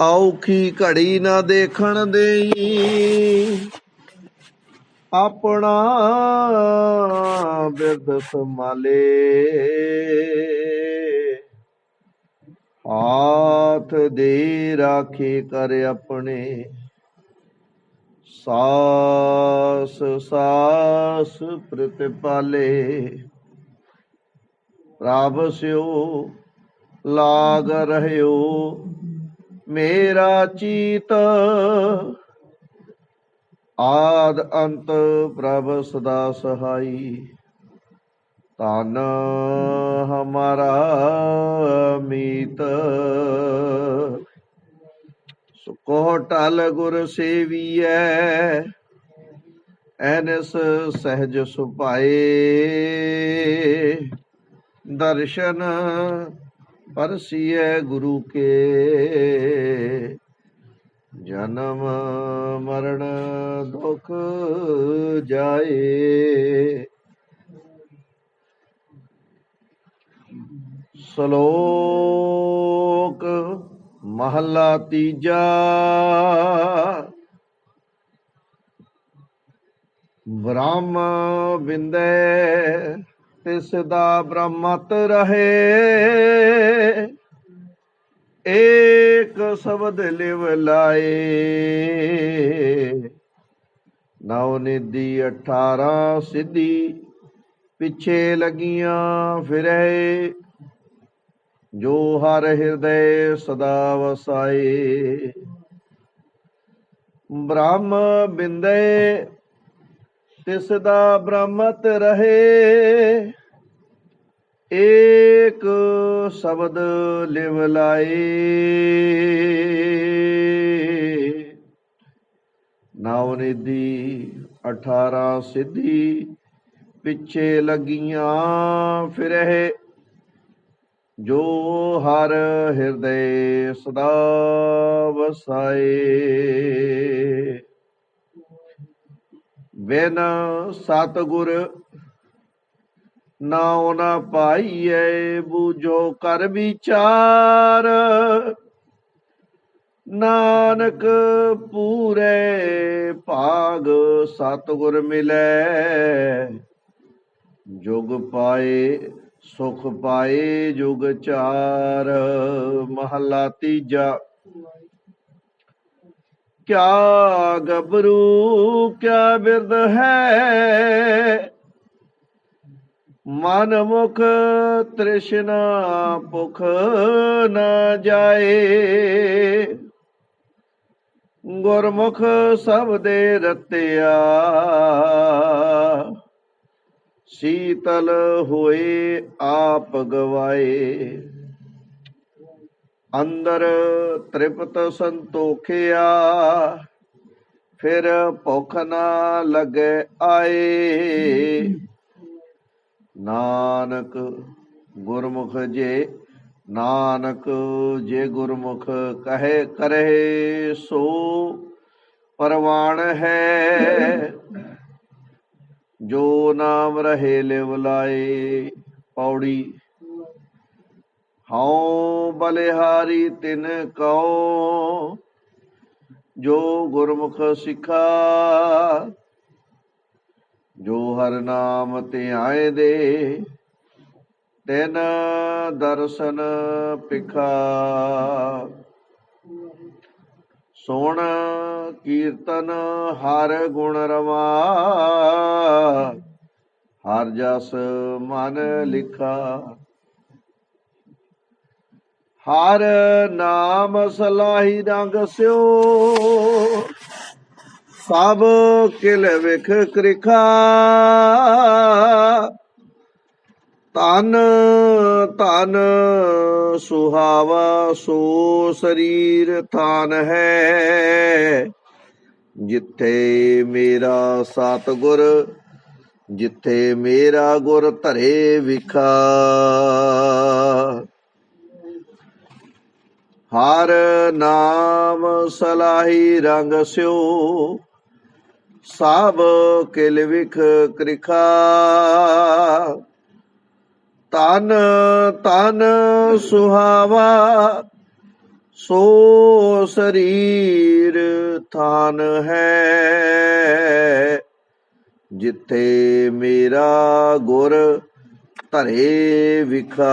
ਔਖੀ ਘੜੀ ਨਾ ਦੇਖਣ ਦੇਈ। ਆਪਣਾ ਬਿਰਧ ਸੰਭਾਲੇ ਹਾਥ ਦੇ ਰਾਖੇ ਕਰ ਆਪਣੇ। ਸਾਸ ਸਾਸ ਪ੍ਰਤਿਪਾਲੇ। ਪ੍ਰਭ ਸਿਓ ਲਾਗ ਰਹਿਓ, ਮੇਰਾ ਚੀਤ। ਆਦ ਅੰਤ ਪ੍ਰਭ ਸਦਾ ਸਹਾਈ। ਤਨ ਹਮਾਰਾ ਮੀਤ। ਸੁਕੋ ਟਲ ਗੁਰ ਸੇਵੀਐ, ਐਨਸ ਸਹਿਜ ਸੁਭਾਏ। ਦਰਸ਼ਨ ਪਰਸੀਏ ਗੁਰੂ ਕੇ। ਜਨਮ ਮਰਨ ਦੁਖ ਜਾਏ। ਸ਼ਲੋਕ ਮਹੱਲਾ ਤੀਜਾ। ਬ੍ਰਹਮ ਬਿੰਦੇ ਤਿਸ ਦਾ ਬ੍ਰਹਮਤ ਰਹੇ। ਏਕ ਸ਼ਬਦ ਲਿਵ ਲਾਏ। ਨੌ ਨਿਧੀ 18 ਸਿੱਧੀ, ਪਿੱਛੇ ਲੱਗੀਆਂ ਫਿਰੇ। ਜੋ ਹਰ ਹਿਰਦੈ ਸਦਾ ਵਸਾਏ। ਬ੍ਰਹਮ ਬਿੰਦੇ ਤਿਸ ਦਾ ਬ੍ਰਹਮਤ ਰਹੇ। ਏਕ ਸ਼ਬਦ ਲਿਵ ਲਾਏ। ਨੌ ਨਿਧੀ 18 ਸਿੱਧੀ ਪਿੱਛੇ ਲੱਗੀਆਂ ਫਿਰੇ ਜੋ ਹਰ ਹਿਰਦੇ ਸਦਾ ਵਸਾਏ। ਬਿਨ ਸਤਗੁਰ ਨਾਉ ਨਾ ਪਾਈਐ ਬੂਝੋ ਕਰ ਵਿਚਾਰ। ਨਾਨਕ ਪੂਰੇ ਭਾਗ ਸਤਗੁਰ ਮਿਲੈ, ਜੁਗ ਪਾਏ, ਸੁਖ ਪਾਏ ਜੁਗ ਚਾਰ। ਮਹੱਲਾ ਤੀਜਾ ਕਿਆ ਗਬਰੂ ਕਿਆ ਬਿਰਦ ਹੈ? ਮਨ ਮੁਖ ਤ੍ਰਿਸ਼ਨਾ ਭੁਖ ਨਾ ਜਾਏ। ਗੁਰਮੁਖ ਸਭ ਦੇ ਰਤਿਆ। ਸੀਤਲ ਹੋਏ ਆਪ ਗਵਾਏ। ਅੰਦਰ ਤ੍ਰਿਪਤ ਸੰਤੋਖਿਆ, ਫਿਰ ਭੁਖ ਨਾ ਲਗੇ ਆਏ। ਨਾਨਕ ਗੁਰਮੁਖ ਜੇ, ਨਾਨਕ ਜੇ ਗੁਰਮੁਖ ਕਹੇ ਕਰੇ ਸੋ ਪਰਵਾਣ ਹੈ। ਜੋ ਨਾਮ ਰਹੇ ਲਿਵ ਲਾਏ, ਪੌੜੀ ਹਉ ਬਲਿਹਾਰੀ ਤਿਨ ਕਉ, ਜੋ ਗੁਰਮੁਖ ਸਿੱਖਾ, ਜੋ ਹਰ ਨਾਮ ਤੇ ਆਏ ਦੇ, ਤਿਨ ਦਰਸ਼ਨ ਪਿਖਾ ਸੁਣ ਕੀਰਤਨ ਹਰ ਗੁਣ ਰਵਾ, ਹਰ ਜਸ ਮਨ ਲਿਖਾ। ਹਰ ਨਾਮ ਸਲਾਹੀ ਰੰਗ ਸਿਓ। ਸਭ ਕਿਲ ਵਿਖ ਕ੍ਰਿਖਾ। ਤਨ ਤਨ ਸੁਹਾਵਾ, ਸੋ ਸਰੀਰ ਥਾਨ ਹੈ। ਜਿੱਥੇ ਮੇਰਾ ਸਤਗੁਰ, ਜਿੱਥੇ ਮੇਰਾ ਗੁਰ ਧਰੇ ਵਿਖਾ। ਹਰ ਨਾਮ ਸਲਾਹੀ ਰੰਗ ਸਿਓ ਸਭ ਕਿਲ ਵਿਖ ਕ੍ਰਿਖਾ। ਤਨ ਤਨ ਸੁਹਾਵਾ, ਸੋ ਸਰੀਰ ਥਾਨ ਹੈ। ਜਿੱਥੇ ਮੇਰਾ ਗੁਰ ਧਰੇ ਵਿਖਾ।